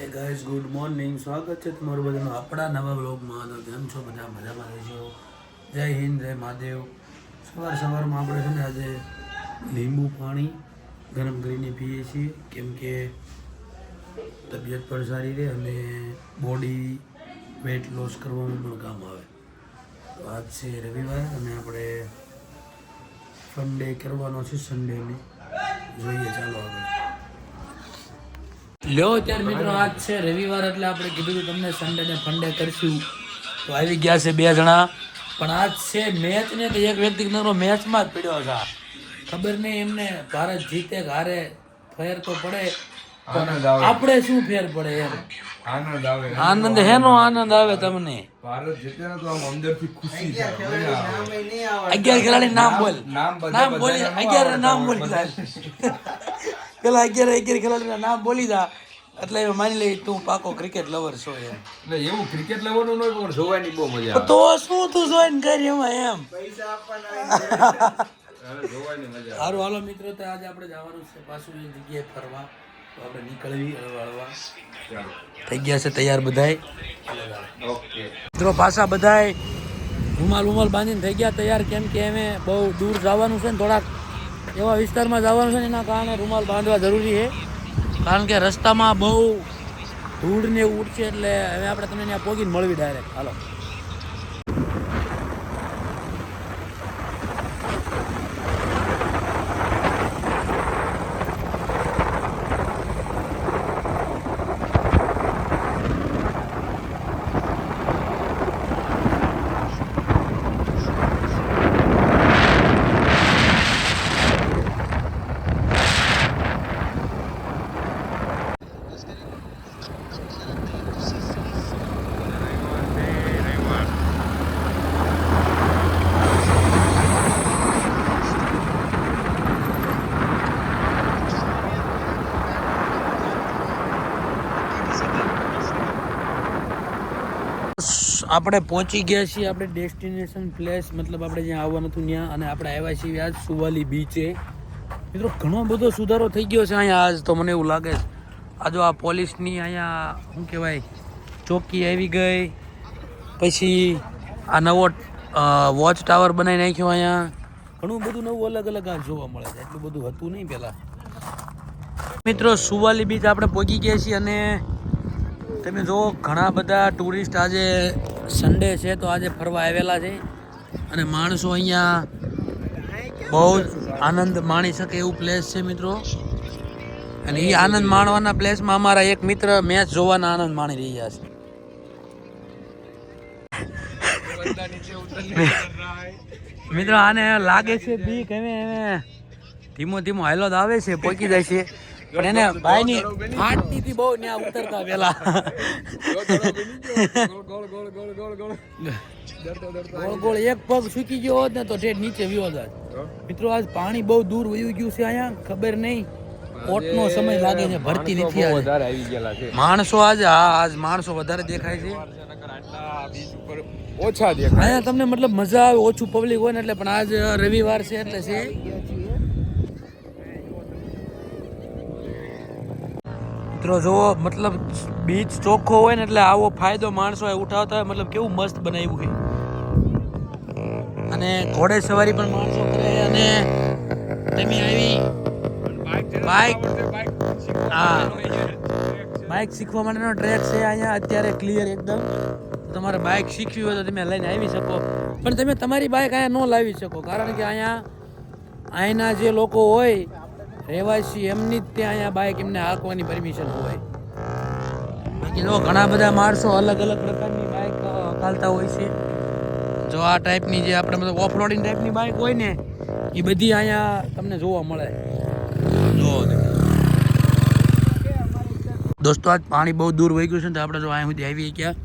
એ guys good morning સ્વાગત છે તમારું બધાનું આપણા નવા બ્લોગમાં તો કેમ છો? બધા મજામાં રહેજો. જય હિન્દ, જય મહાદેવ. સવાર સવારમાં આપણે છે ને આજે લીંબુ પાણી ગરમ કરીને પીએ છીએ. કેમ કે તબિયત પણ સારી રહે અને બોડી વેટ લોસ કરવામાં પણ કામ આવે. તો આજ છે રવિવાર અને આપણે ફંડે કરવાનો છે સન્ડેની જોઈએ, ચાલો. લ્યો ત્યારે મિત્રો આજ છે રવિવાર એટલે આપણે કીધું કે તમને સન્ડે ને ફંડે કરશું. તો આવી ગયા છે બે જણા. પણ આજ છે મેચ ને તો એક વ્યક્તિ નરો મેચમાં જ પડ્યો છે. ખબર નહીં એમને ભારત જીતે કે હારે ફેર તો પડે. આપણે શું ફેર પડે એમ? આનંદ આવે. આનંદ હેનો આનંદ આવે તમને. ભારત જીતે તો આમ અંદરથી ખુશી થાય. અગિયાર ખેલાડી નામ બોલ. નામ બોલી બધાના અગિયાર આવડતા નામ હોય, બોલી. પેલા અગિયાર અગિયાર ખેલાડીના નામ બોલી દા. એટલે એ માની લઈ તું પાકો ક્રિકેટ લવર છો એમ. એટલે એવું ક્રિકેટ લવરનું નહીં પણ જોવાની બહુ મજા આવે. તો શું તું જોઈન કરી એમાં એમ? પૈસા આપવાના સારું હાલો મિત્રો તો આજે આપણે જવાનું છે પાછું એ જગ્યાએ ફરવા. તો આપણે નીકળવી હળવા થઈ ગયા છે તૈયાર બધાય? ઓકે. મિત્રો પાછા બધાય રૂમાલ રૂમાલ બાંધીને થઈ ગયા તૈયાર. કેમ કે અમે બહુ દૂર જવાનું છે ને થોડાક. એવા વિસ્તારમાં જવાનું છે એના કારણે રૂમાલ બાંધવા જરૂરી છે. કારણ કે રસ્તામાં બહુ ધૂળ ને એવું ઉડશે એટલે હવે આપણે તમને ત્યાં પોગીને મળવી ડાયરેક્ટ હાલો. આપણે પહોંચી ગયા છીએ આપણે ડેસ્ટિનેશન પ્લેસ મતલબ આપણે જ્યાં આવવાનું હતું ત્યાં અને આપણે આવ્યા છીએ આજ સુવાલી બીચે મિત્રો, ઘણો બધો સુધારો થઈ ગયો છે અહીંયા આજ, તો મને એવું લાગે છે. આ જો આ પોલીસની અહીંયા, શું કહેવાય, ચોકી આવી ગઈ. પછી આ નવો વોચ ટાવર બનાવી નાખ્યો અહીંયા. ઘણું બધું નવું અલગ અલગ આ જોવા મળે છે. એટલું બધું હતું નહીં પહેલાં. મિત્રો, સુવાલી બીચ આપણે પહોંચી ગયા છીએ અને તમે જુઓ, ઘણા બધા ટુરિસ્ટ આજે સન્ડે છે તો આજે ફરવા આવેલા છે. અને માણસો અહીંયા બહુ આનંદ માણી શકે એવું પ્લેસ છે મિત્રો. અને એ આનંદ માણવાના પ્લેસમાં અમારા એક મિત્ર મેચ જોવાના આનંદ માણી રહ્યા છે. મિત્રો, આને લાગે છે બી કેમે ધીમો ધીમો હાલો આવે છે પહોંચી જાય છે. પણ એને ભાઈની ફાટતી હતી બહુ ત્યાં ઉતરતા પેલા. ગોળ ગોળ એક પગ સૂકી ગયો હોત ને તો ઠેઠ નીચે વ્યો જાત. મિત્રો આજ પાણી બહુ દૂર વયું ગયું છે અહીંયા ખબર નહીં. કોટનો સમય લાગે છે ભરતી નથી આવી માણસો આજે હા આજ માણસો વધારે દેખાય છે. ઓછા દેખાય. અહીંયા તમને મતલબ મજા આવે ઓછું પબ્લિક હોય ને એટલે પણ આજ રવિવાર છે એટલે છે. મિત્રો, જુઓ, મતલબ બીચ ચોખ્ખો હોય ને એટલે આવો ફાયદો માણસો ઉઠાવતા હોય, મતલબ કેવું મસ્ત બનાવ્યું છે. અને ઘોડે સવારી પણ માણસો કરે અને તમે આવી બાઇક હા બાઇક શીખવા માટેનો ટ્રેક છે અહીંયા, અત્યારે ક્લિયર એકદમ. તમારે બાઇક શીખવી હોય તો તમે લઈને આવી શકો. પણ તમે તમારી બાઇક અહીંયા ન લાવી શકો, કારણ કે અહીંયા અહીંના જે લોકો હોય રહેવાસી એમની જ ત્યાં અહીંયા બાઇક એમને હાંકવાની પરમિશન હોય. બાકી જો ઘણા બધા માણસો અલગ અલગ પ્રકારની બાઇક હકાલતા હોય છે. જો આ ટાઈપની જે આપણે મતલબ ઓફરોડિંગ ટાઈપની બાઇક હોય ને એ બધી અહીંયા તમને જોવા મળે. જો દોસ્તો, આજ પાણી બહુ દૂર વહી ગયું છે ને તો આપણે જો અહીંયા સુધી આવી ગયા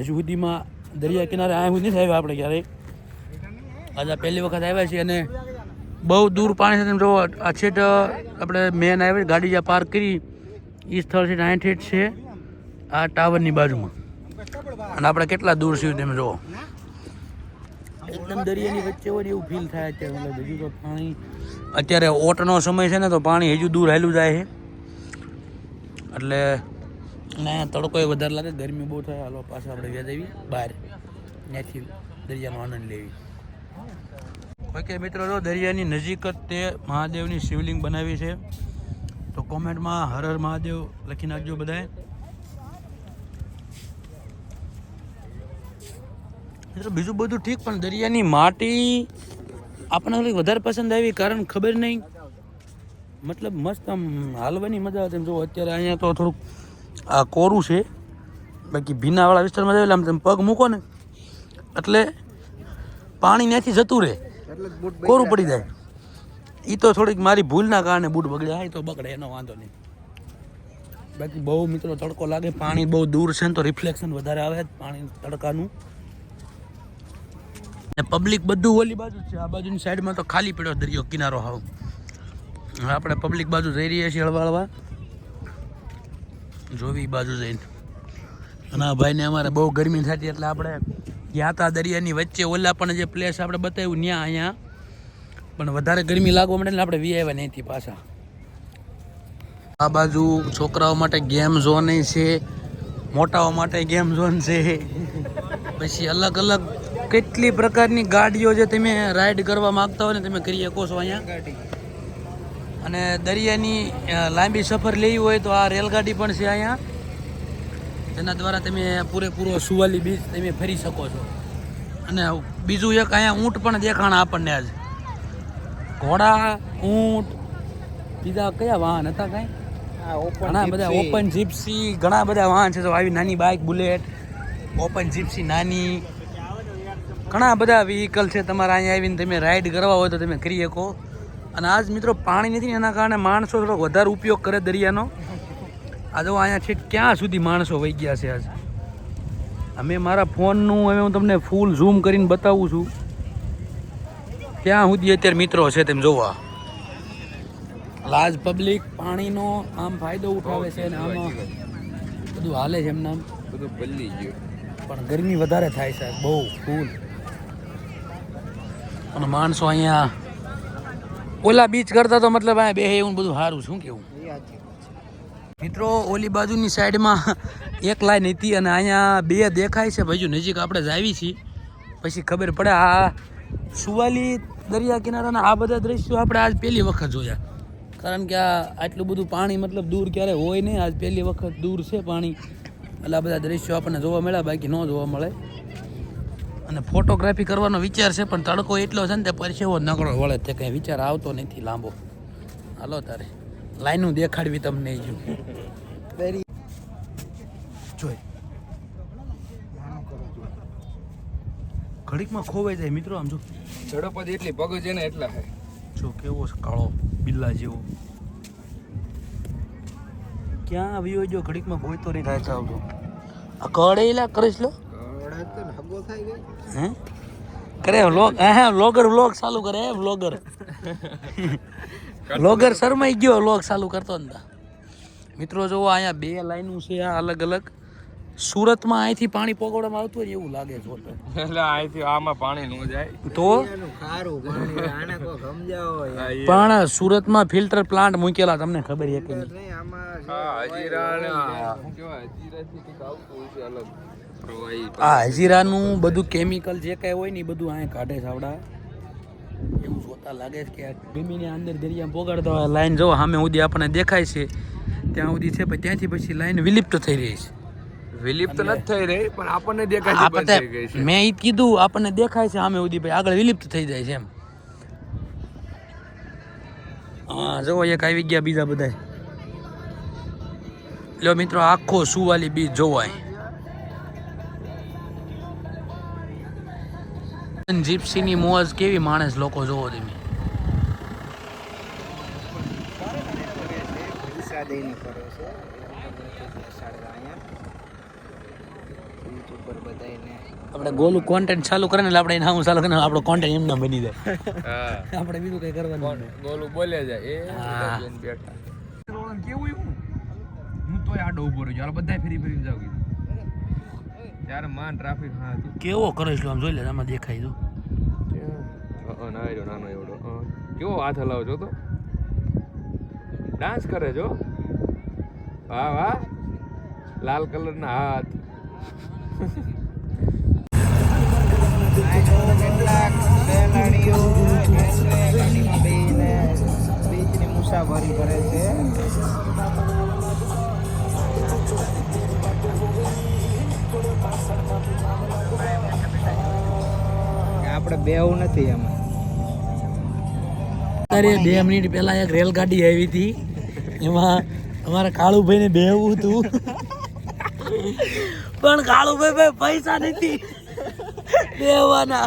હજુ સુધીમાં દરિયા કિનારે અહીંયા સુધી નથી આવ્યા આપણે ક્યારેય. આજે પહેલી વખત આવ્યા છીએ અને બહુ દૂર પાણી છે. તમે જુઓ આ છેટ આપણે મેન આવે ગાડી જ્યાં પાર્ક કરી એ સ્થળ છે અહીં ઠેઠ છે આ ટાવરની બાજુમાં. અને આપણે કેટલા દૂર છીએ તમે જુઓ એકદમ દરિયાની વચ્ચે હોય એવું ફીલ થાય મતલબ હજુ તો પાણી અત્યારે ઓટનો સમય છે ને તો પાણી હજુ દૂર હાલ્યું જાય છે. એટલે અને તડકો એ વધારે લાગે ગરમી બહુ થાય હાલો પાછા આપણે વ્યાજ આવી બહાર ત્યાંથી દરિયાનો આનંદ લેવી. ઓકે મિત્રો જો દરિયાની નજીક જ તે મહાદેવની શિવલિંગ બનાવી છે. તો કોમેન્ટમાં હર હર મહાદેવ લખી નાખજો બધાએ મિત્રો, બીજું બધું ઠીક, પણ દરિયાની માટી આપણને વધારે પસંદ આવી કારણ ખબર નહીં. મતલબ મસ્ત આમ હાલવાની મજા આવે જો અત્યારે અહીંયા તો થોડુંક આ કોરું છે. બાકી ભીનાવાળા વિસ્તારમાં જાય એટલે આમ તમે પગ મૂકો ને. એટલે પાણી ત્યાંથી જતું રહે. કોરું પડી જાય? એ તો થોડીક મારી ભૂલના કારણે બૂટ બગડ્યા તો બગડે એનો વાંધો નહીં. બાકી બહુ મિત્રો તડકો લાગે પાણી બહુ દૂર છે ને તો રિફ્લેક્શન વધારે આવે પાણી તડકાનું. ને પબ્લિક બધું ઓલી બાજુ છે આ બાજુની સાઈડમાં તો ખાલી પડ્યો દરિયો કિનારો હાવ. આપણે પબ્લિક બાજુ જઈ રહ્યા છીએ હળવા હળવા. જોવી બાજુ જઈને. અને આ ભાઈને અમારે બહુ ગરમી થતી એટલે આપણે ગયા હતા દરિયાની વચ્ચે ઓલા પણ જે પ્લેસ આપણે બતાવ્યું ત્યાં, અહીંયા. પણ વધારે ગરમી લાગવા માટે ને આપણે વી ત્યાંથી પાછા. આ બાજુ છોકરાઓ માટે ગેમ ઝોન છે, મોટાઓ માટે ગેમ ઝોન છે. પછી અલગ અલગ કેટલી પ્રકારની ગાડીઓ જે તમે રાઈડ કરવા માંગતા હોય ને તમે કરી શકો છો અહીંયા. અને દરિયાની લાંબી સફર લેવી હોય તો આ રેલગાડી પણ છે અહીંયા. તેના દ્વારા તમે પૂરેપૂરો સુવાલી બીચ તમે ફરી શકો છો. અને બીજું એક અહીંયા ઊંટ પણ દેખાણા આપણને આજ. ઘોડા ઊંટ બીજા કયા વાહન હતા કાંઈ? ઘણા બધા ઓપન જીપ્સી ઘણા બધા વાહન છે. તો આવી નાની બાઇક બુલેટ ઓપન જીપ્સી નાની. ઘણા બધા વ્હીકલ છે તમારે અહીંયા આવીને તમે રાઈડ કરવા હોય તો તમે કરી શકો. અને આજ મિત્રો પાણી નથી ને એના કારણે માણસો થોડોક વધારે ઉપયોગ કરે દરિયાનો. આ જો અહીંયા છે ક્યાં સુધી માણસો વહી ગયા છે આજ? અમે મારા ફોનનું હવે હું તમને ફૂલ ઝૂમ કરીને બતાવું છું. ક્યાં સુધી અત્યારે મિત્રો છે તેમ જોવા. લાજ પબ્લિક પાણીનો આમ ફાયદો ઉઠાવે છે અને આમાં બધું હાલે છે એમના. બધું બદલી ગયું. પણ ગરમી વધારે થાય છે બહુ ફૂલ અને માણસો અહીંયા ઓલા બીચ કરતા તો મતલબ અહીંયા બે એવું બધું સારું શું કેવું? મિત્રો, ઓલી બાજુની સાઈડમાં એક લાઈન હતી અને અહીંયા બે દેખાય છે. ભાઈ નજીક આપણે જાવી છીએ. પછી ખબર પડે આ સુવાલી દરિયા કિનારાના આ બધા દ્રશ્યો આપણે આજ પહેલી વખત જોયા. કારણ કે આ આટલું બધું પાણી મતલબ દૂર ક્યારે હોય નહીં, આજ પહેલી વખત દૂર છે પાણી. એટલે આ બધા દ્રશ્યો આપણને જોવા મળ્યા, બાકી ન જોવા મળે. અને ફોટોગ્રાફી કરવાનો વિચાર છે, પણ તડકો એટલો છે ને તે પરસેવો નકળો વળે તે કંઈ વિચાર આવતો નથી લાંબો. હાલો તારે. લાઈનું દેખાડવી તમને જો. જોઈ. ઘડીકમાં ખોવાઈ જાય મિત્રો આમ જો. ઝડપ જ એટલી પગ છે ને એટલા હે જો કેવો છે કાળો બિલ્લા જેવો. ક્યાં આવ્યો જો ઘડીકમાં ગોઈતો નહીં થાય છે આવતો આ કળેલા કરીશ લો. હે? કરે વ્લોગ હા વ્લોગર વ્લોગ ચાલુ કરે વ્લોગર વ્લોગર શરમાઈ ગયો લોગ ચાલુ કરતો ને મિત્રો જુઓ અહીંયા બે લાઈનું છે આ અલગ અલગ. સુરતમાં અહીંથી પાણી પોગોડવામાં આવતું હોય એવું લાગે છે એટલે અહીંથી આમાં પાણી ન જાય. તો? પણ સુરતમાં ફિલ્ટર પ્લાન્ટ મૂકેલા તમને ખબર છે કે નહીં? આ હજીરાનું બધું કેમિકલ જે કાંઈ હોય ને એ બધું અહીંયા કાઢે છે આવડા. એવું જોતા લાગે છે કે ભીમીની અંદર દરિયા પોગાડતા હોય. લાઈન જો સામે સુધી આપણને દેખાય છે. ત્યાં સુધી છે પણ ત્યાંથી પછી લાઈન વિલિપ્ત થઈ રહી છે. વિલિપ્ત નથી થઈ રહી પણ આપણને દેખાય છે મેં એ જ કીધું આપણને દેખાય છે સામે સુધી ભાઈ આગળ વિલિપ્ત થઈ જાય છે એમ. હા જો એક આવી ગયા બીજા બધા લો મિત્રો આખો સુવાલી બીચ જોવાય. જીપ્સીની મોજ કેવી માણસ લોકો જોવો તમે? આપણે ગોલું કોન્ટેન્ટ ચાલુ કરે ને આપણે નામ હું ચાલુ કરીને આપણો કોન્ટેન્ટ એમને બની જાય. આપણે બીજું કઈ કરવાનું. ગોલું બોલે જાય. એ કેવું હું તોય આડો ઊભો રહ્યો બધા ફરી ફરી જાવ ત્યારે માન ટ્રાફિક હા કેવો કરે છે આમ જોઈ લે આમાં દેખાય જો અ, ના આવ્યો નાનો એવડો. કેવો હાથ હલાવો છો તો. ડાન્સ કરે છો વાહ વાહ. લાલ કલરના હાથ. કેટલાક સહેલાણીઓ ગાડીમાં બીચની મુસાફરી કરે છે આપણે બેવું નથી એમાં. અત્યારે બે મિનિટ પહેલા એક રેલગાડી આવી હતી. એમાં અમારા કાળુભાઈ ને બેવું હતું. પણ કાળુભાઈ ભાઈ પૈસા નથી. બેવાના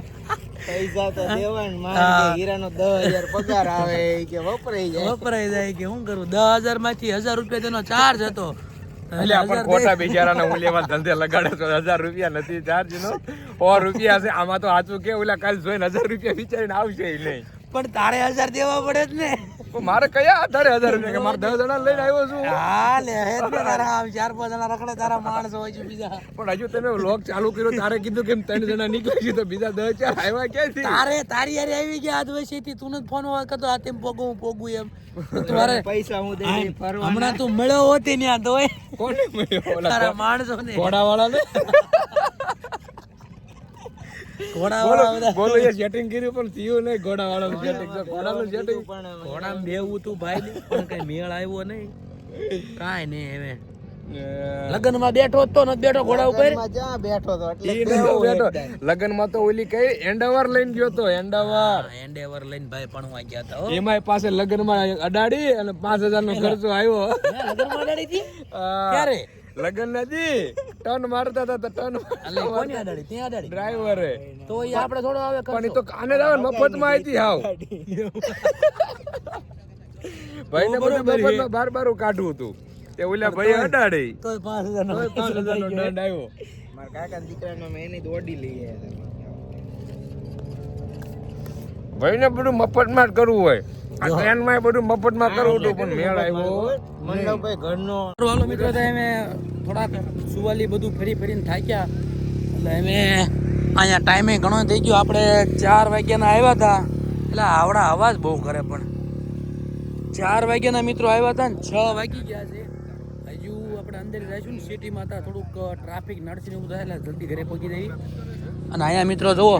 પૈસા તો દેવાન મારે હીરાનો દસ હજાર પગાર આવે કે વપરાઈ જાય. વપરાઈ જાય કે શું કરું? દસ હજારમાંથી હજાર રૂપિયા તેનો ચાર્જ હતો. એટલે પણ ખોટા બિચારાના હું લેવા ધંધે લગાડે તો હજાર રૂપિયા નથી ચાર્જ નો. સો રૂપિયા છે આમાં તો સાચું કે ઓલા કાલ જોઈને હજાર રૂપિયા વિચારીને આવશે નહીં. પણ તારે હજાર દેવા પડે જ ને. મારે કયા આધારે હજાર રૂપિયા કે મારે દસ જણા લઈને આવ્યો છું? હા લે હે તારા આમ ચાર પાંચ જણા રખડે તારા માણસો હોય છે બીજા. પણ હજુ તમે વ્લોગ ચાલુ કર્યો તારે કીધું કે ત્રણ જણા નીકળી છે તો બીજા દસ ચાર આવ્યા ક્યાંથી? તારે તારી યાર આવી ગયા આજ વચ્ચે થી તું ફોન કરતો આ તેમ પોગું હું પોગું એમ. તમારે પૈસા હું દઈ ફરવા હમણાં તું મળ્યો હોતી ત્યાં. તો કોને મળ્યો? તારા માણસો ને ઘોડાવાળા ને ઘોડા બોલો વાળા બધા. બોલો એ સેટિંગ કર્યું પણ થયું નહીં ઘોડાવાળાનું સેટિંગ ઘોડાનું સેટિંગ ઘોડા બેવું તું ભાઈ પણ કઈ મેળ આવ્યો નહીં. કાંઈ નહીં હવે. લગ્નમાં બેઠો તો બેઠો ઘોડા ઉપર. બેઠો તો બેઠો. લગનમાં તો ઓલી કઈ એન્ડવર લઈને ગયો તો એન્ડવર એન્ડેવર લઈને ભાઈ ભણવા ગયા હતા એમાં એમાંય પાસે લગનમાં અડાડી અને પાંચ હજાર નો ખર્ચો આવ્યો. હે, લગ્નમાં અડાડી હતી? ક્યારે? લગન નથી. ટર્ન મારતા હતા તો ટર્ન એટલે કોની અડાડી ત્યાં અડાડી ડ્રાઈવરે. તો એ આપણે થોડો આવે પણ તો કાને આવે ને મફતમાં આવી હાવ. ભાઈ ને બધું મફતમાં બાર બાર કાઢવું હતું. તે ઓલા ભાઈ અડાડી. તો પાંચ હજાર નો તોય પાંચ હજાર નો દંડ આવ્યો. મારા કાકા દીકરાનો મેં એની દોડી લઈ આવ્યા ભાઈ ને બધું મફતમાં જ કરવું હોય. આ ટ્રેનમાં બધું મફતમાં કરવું હતું પણ મેળ આવ્યો. મંડપભાઈ ઘરનો. હાલો મિત્રો તો અમે થોડાક સુવાલી બધું ફરી ફરીને થાક્યા. એટલે અમે અહીંયા ટાઈમે ઘણો થઈ ગયો. આપણે ચાર વાગ્યાના આવ્યા હતા. એટલે આવડા અવાજ બહુ કરે પણ. ચાર વાગ્યાના મિત્રો આવ્યા હતા ને છ વાગી ગયા છે. હજુ આપણે અંદર રહીશું ને સિટીમાં હતા. થોડુંક ટ્રાફિક નડશે ને એવું થાય એટલે જલ્દી ઘરે પહોંચી જઈએ. અને અહીંયા મિત્રો જુઓ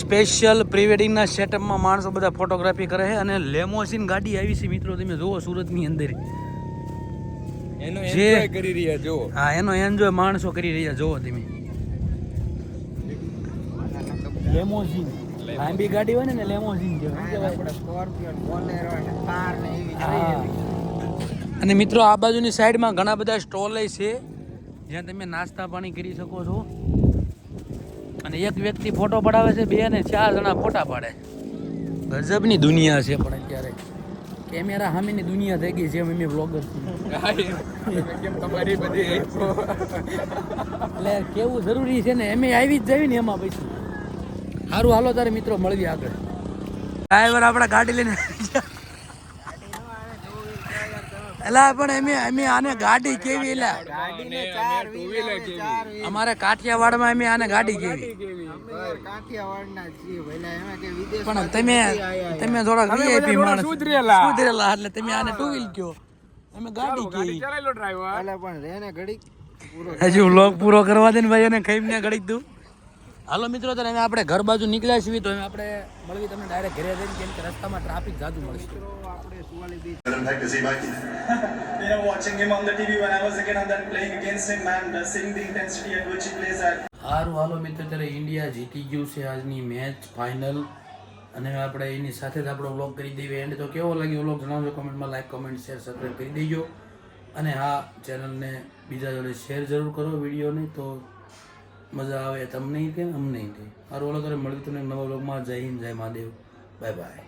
સ્પેશિયલ પ્રી વેડિંગના સેટઅપમાં માણસો બધા ફોટોગ્રાફી કરે છે અને લેમોસિન ગાડી આવી છે મિત્રો તમે જુઓ સુરતની અંદર. એનો એન્જોય કરી રહ્યા જુઓ. હા એનો એન્જોય માણસો કરી રહ્યા જુઓ તમે. લેમોસિન લાંબી ગાડી હોય ને ને લેમોઝીન કહેવાય. આપણે સ્કોર્પિયો બોલેરો ને કાર ને એવી હા. અને મિત્રો આ બાજુની સાઈડમાં ઘણા બધા સ્ટોલ છે. જ્યાં તમે નાસ્તા પાણી કરી શકો છો. અને એક વ્યક્તિ ફોટો પડાવે છે, બે અને ચાર જણા ફોટા પાડે. ગજબની દુનિયા છે પણ અત્યારે. કેમેરા સામેની દુનિયા થઈ ગઈ છે અમે બધી એટલે કેવું જરૂરી છે ને એમ આવી જ જવી ને એમાં પછી સારું હાલો તારે મિત્રો મળવી આગળ. ડ્રાઈવર આપણા ગાડી લઈને એલા પણ એમે અમે આને ગાડી કેવી એલા? આવે, અમારે કાઠિયાવાડમાં અમે આને ગાડી કેવી. એમાં પણ તમે એમ. તમે થોડા વીઆઈપી માણસ. સુધરેલા. સુધરેલા એટલે તમે આને ટુ વ્હીલ કયો. અમે ગાડી કેવી. ચલાયેલો ડ્રાઈવર અલા પણ રે ને ઘડીક પૂરો હજુ વ્લોગ પૂરો કરવા દે ને ભાઈ એને ખાઈ ને ઘડીક દઉં. હાલો મિત્રો તો હવે આપણે ઘર બાજુ નીકળ્યા છીએ તો આપણે મળવી તમને ડાયરેક્ટ ઘરે જઈને કેમ કે રસ્તામાં ટ્રાફિક જાજુ મળશે. આપણે Suvali beach him take the Z-Bike. you know, watching him on the TV when I was a kid and then playing against him and uh, seeing the intensity at which he plays at. સારું હાલો મિત્રો ત્યારે India જીતી ગયું છે આજની match final અને આપણે એની સાથે જ આપણો વ્લોગ કરી દઈએ. એન્ડ તો કેવો લાગ્યો વ્લોગ જણાવજો કોમેન્ટમાં લાઈક કમેન્ટ શેર સબસ્ક્રાઈબ કરી દેજો. અને હા ચેનલને બીજા જોડે શેર જરૂર કરો વિડીયોને તો મજા આવે, તમને કે અમને કે. સારું હાલો કરે મળ્યું તમને નવા વ્લોગમાં, જય હિન્દ, જય મહાદેવ. Bye bye.